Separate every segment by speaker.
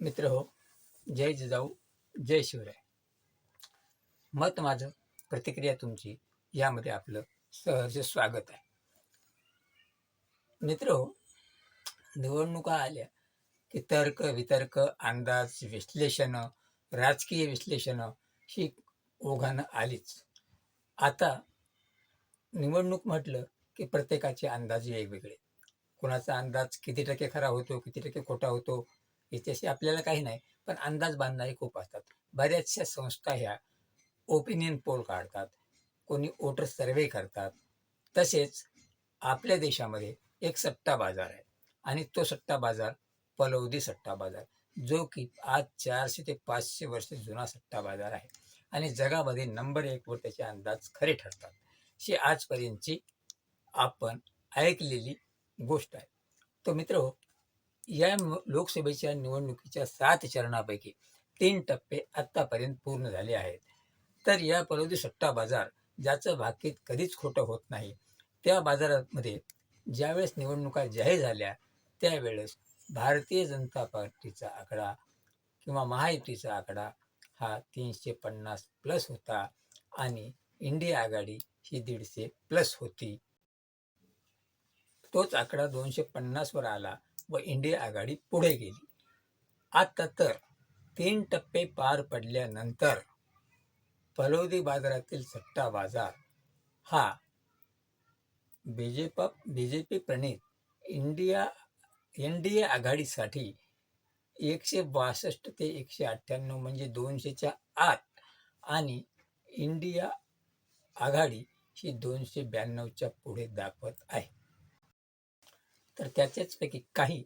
Speaker 1: मित्र हो जय जिजाऊ जय शिवराय. मत माझं प्रतिक्रिया तुमची यामध्ये आपलं सहर्ष स्वागत आहे. मित्र हो निवडणुका आल्या की तर्क वितर्क अंदाज विश्लेषण राजकीय विश्लेषण ही ओघानं आलीच. आता निवडणूक म्हटलं की प्रत्येकाचे अंदाज वेगवेगळे. कोणाचा अंदाज किती टक्के खरा होतो किती टक्के खोटा होतो याच्याशी आपल्याला काही नाही पण अंदाज बांधणारे खूप असतात. बऱ्याचशा संस्था ह्या ओपिनियन पोल काढतात. कोणी वोटर सर्वे करतात. तसेच आपल्या देशामध्ये एक सट्टा बाजार आहे आणि तो सट्टा बाजार पलौदी सट्टा बाजार जो की आज चारशे ते पाचशे वर्ष जुना सट्टा बाजार आहे आणि जगामध्ये नंबर एकवर त्याचे अंदाज खरे ठरतात. ही आजपर्यंतची आपण ऐकलेली गोष्ट आहे. तो मित्र हो या लोकसभेच्या निवडणुकीच्या सात चरणापैकी तीन टप्पे आत्तापर्यंत पूर्ण झाले आहेत. तर या परवधी सट्टा बाजार ज्याचं भाकीत कधीच खोटं होत नाही त्या बाजारामध्ये ज्यावेळेस निवडणुका जाहीर झाल्या त्यावेळेस भारतीय जनता पार्टीचा आकडा किंवा महायुतीचा आकडा हा तीनशे पन्नास प्लस होता आणि इंडिया आघाडी ही दीडशे प्लस होती. तोच आकडा दोनशे पन्नासवर आला. व इंडिया आघाडी पुढे गेली. आता तर तीन टप्पे पार पडल्यानंतर फलोदी बाजारातील सट्टा बाजार हा बीजेप बीजेपी प्रणित इंडिया एन डी ए आघाडीसाठी एकशे बासष्ट ते एकशे अठ्ठ्याण्णव म्हणजे दोनशेच्या आत आणि इंडिया आघाडी ही दोनशे ब्याण्णवच्या पुढे दाखवत आहे. तर त्याच्याचपैकी काही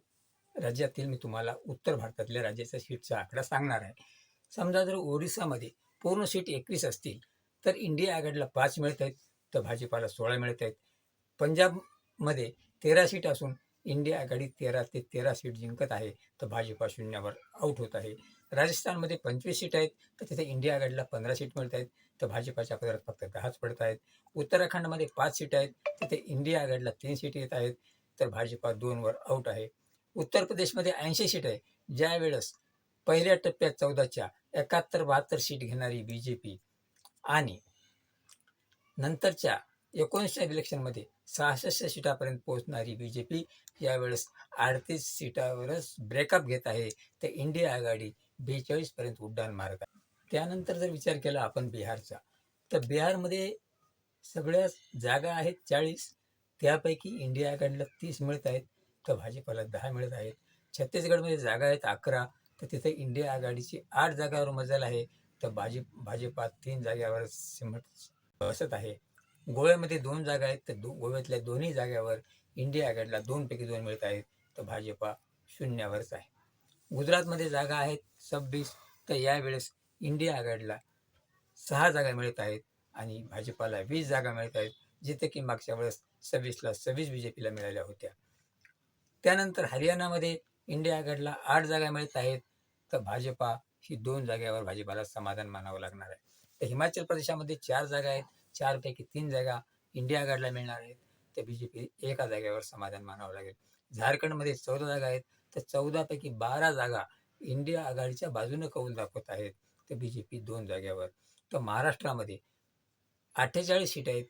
Speaker 1: राज्यातील मी तुम्हाला उत्तर भारतातल्या राज्याच्या सीटचा आकडा सांगणार आहे. समजा जर ओरिसामध्ये पूर्ण सीट एकवीस असतील तर इंडिया आघाडीला पाच मिळत आहेत तर भाजपाला सोळा मिळत आहेत. पंजाबमध्ये तेरा सीट असून इंडिया आघाडी तेरा ते तेरा सीट जिंकत आहे तर भाजपा शून्यावर आऊट होत आहे. राजस्थानमध्ये पंचवीस सीट आहेत तर तिथे इंडिया आघाडीला पंधरा सीट मिळत आहेत तर भाजपाच्या पदरात फक्त दहाच पडत आहेत. उत्तराखंडमध्ये पाच सीट आहेत तिथे इंडिया आघाडीला तीन सीट येत आहेत तर भाजपा दोनवर आऊट आहे. उत्तर प्रदेशमध्ये ऐंशी सीट आहे. ज्यावेळेस पहिल्या टप्प्यात चौदाच्या एकाहत्तर बहात्तर सीट घेणारी बी जे पी आणि नंतरच्या एकोणीसच्या इलेक्शनमध्ये सहासष्ट सीटापर्यंत पोहोचणारी बी जे पी यावेळेस अडतीस सीटावरच ब्रेकअप घेत आहे. तर इंडिया आघाडी बेचाळीसपर्यंत उड्डाण मारत आहे. त्यानंतर जर विचार केला आपण बिहारचा तर बिहारमध्ये सगळ्या जागा आहेत चाळीस त्यापैकी इंडिया आघाडीला तीस मिळत आहेत तर भाजपाला दहा मिळत आहेत. छत्तीसगडमध्ये जागा आहेत अकरा तर तिथे इंडिया आघाडीची आठ जागावर मजल आहे तर भाजप भाजपा तीन जाग्यावर सिमट बसत आहे. गोव्यामध्ये दोन जागा आहेत तर दो गोव्यातल्या दोन्ही जाग्यावर इंडिया आघाडीला दोनपैकी दोन मिळत आहेत तर भाजपा शून्यावरच आहे. गुजरातमध्ये जागा आहेत सव्वीस तर यावेळेस इंडिया आघाडीला सहा जागा मिळत आहेत आणि भाजपाला वीस जागा मिळत आहेत. जिथे की मागच्या वेळेस सव्वीसला सव्वीस बी जे पीला मिळाल्या होत्या. त्यानंतर हरियाणामध्ये इंडिया आघाडीला आठ जागा मिळत आहेत. तर भाजपा ही दोन जागेवर भाजपाला समाधान मानावं लागणार आहे. तर हिमाचल प्रदेशामध्ये चार जागा आहेत. चारपैकी तीन जागा इंडिया आघाडीला मिळणार आहेत. तर बी जे पी एका जागेवर समाधान मानावं लागेल. झारखंडमध्ये चौदा जागा आहेत. तर चौदापैकी बारा जागा इंडिया आघाडीच्या बाजूने कौल दाखवत आहेत. तर बी जे पी दोन जाग्यावर तर महाराष्ट्रामध्ये अठ्ठेचाळीस सीट आहेत.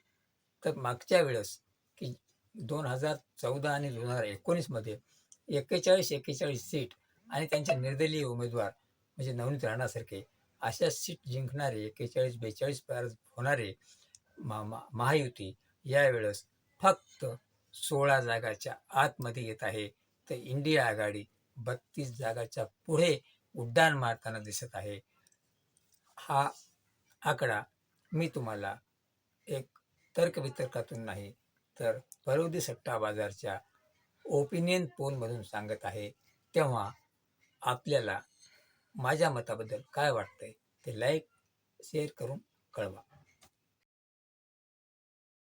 Speaker 1: तर मागच्या वेळेस की दोन हजार चौदा आणि दोन हजार एकोणीसमध्ये एक्केचाळीस एक्केचाळीस सीट आणि त्यांचे निर्दलीय उमेदवार म्हणजे नवनीत राणासारखे अशा सीट जिंकणारे एक्केचाळीस बेचाळीस पार होणारे मा महायुती यावेळेस फक्त सोळा जागाच्या आतमध्ये येत आहे. तर इंडिया आघाडी बत्तीस जागाच्या पुढे उड्डाण मारताना दिसत आहे. हा आकडा मी तुम्हाला एक तर्कवितर्कातून नाही. तर परोधी सट्टा बाजारच्या ओपिनियन पोलमधून सांगत आहे तेव्हा आपल्याला माझ्या मताबद्दल काय वाटतंय ते लाईक शेअर करून कळवा.